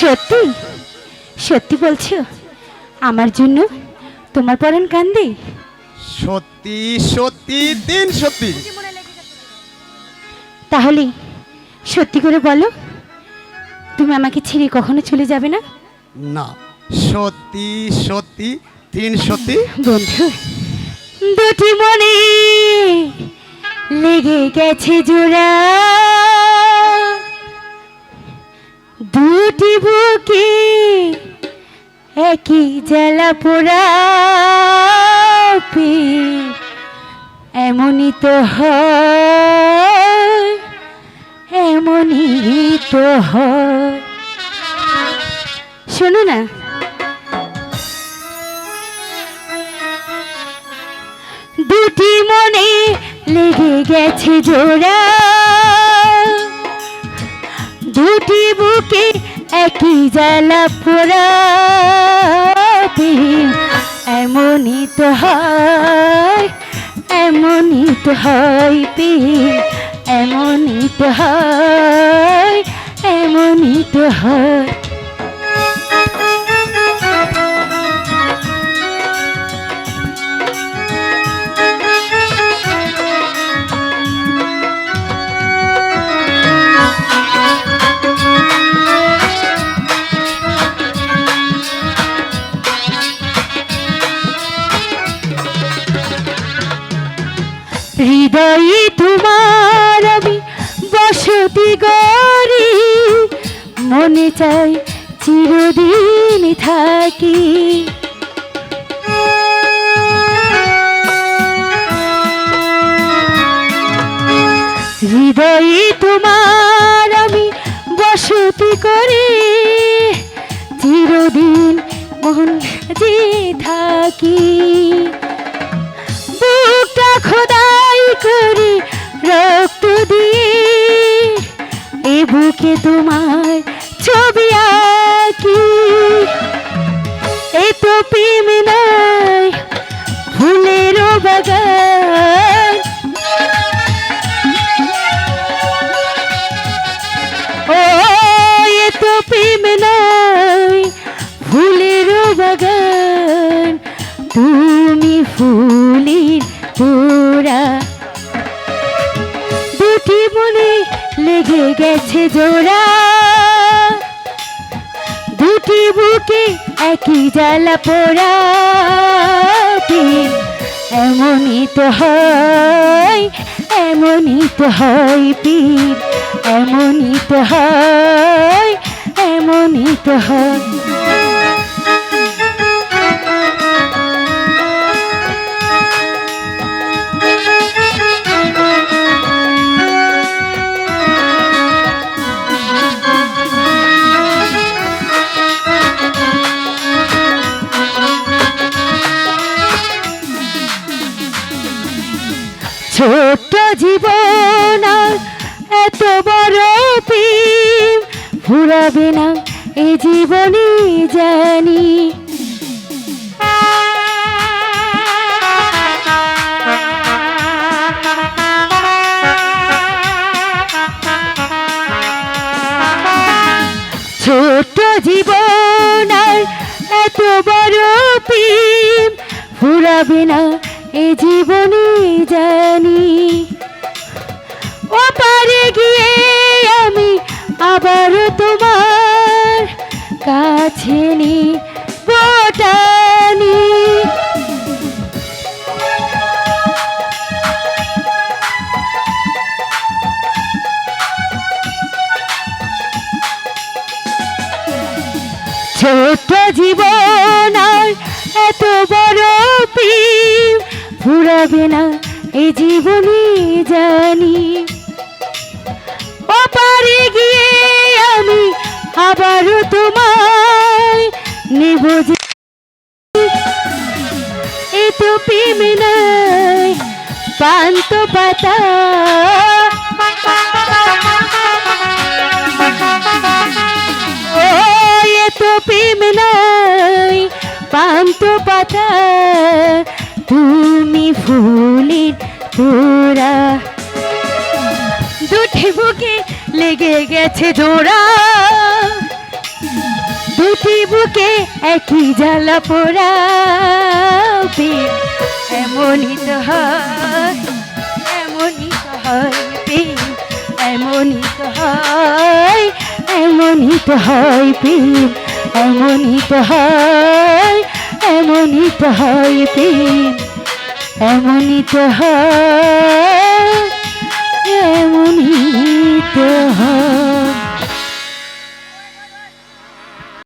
সত্যি? সত্যি বলছো? আমার জন্য তোমার পরন কান্দে? সত্যি সত্যি দিন সত্যি। তাহলে সত্যি করে বলো তুমি আমাকে ছেড়ে কখনো চলে যাবে না? না সত্যি সত্যি তিন সত্যি। বন্ধু দুটি মনে লেগে গেছে জোড়া। দুটি বুকে একই জ্বালা পোড়া। এমনই তো হয়, এমনই তো হয় শোনো না দুটি মনে লেগে গেছে জোড়া দুটি বুকে একই জ্বালা পোড়াতে। এমনই তো হয়, এমনই তো হয় পি এমনই তো হয়, এমনই তো হয় হৃদয়ে তোমার আমি বসতি গরি মনে চাই চিরদিন থাকি। হৃদয়ে তোমার আমি বসতি করে চিরদিন মন যে থাকি। করে রক্ত দিয়ে এ বুকে তোমার ছবি আঁকি। এ তো প্রেম নয়, ফুলেরও বাগান। ও, এ তো প্রেম নয়, ফুলেরও বাগান। তুমি ফুলের তোরা লেগে গেছে জোড়া। দুটি বুকে একই জ্বালা পোড়া। এমনই তো হয়, এমনই তো হয় পীর, এমনই তো হয়, এমনই তো হয়। বড় প্রেম ফুরাবে না এ জীবনে জানি। ছোট্ট জীবন এত বড় প্রেম। ফুরাবে না এ জীবনে জানি। ও পারে গিয়ে আমি আবার তোমার কাছে নি বোটানি ছোট জীবন আর এত বড় প্রেম ফুরাবে না এই জীবনে জানি। যে এ তো প্রেম নাই পান্ত পাতা। পান্ত পাতা। তুমি ফুলের তোরা দুটি বুকে লেগে গেছে জোড়া। বুকে একই জ্বালা পোড়াবে। এমনই তো হয়, এমনই তো হয় প্রেম এমনই তো হয়, এমনই তো হয় প্রেম এমনই তো হয়, এমনই তো হয় প্রেম এমনই তো হয়, এমনই তো হয়।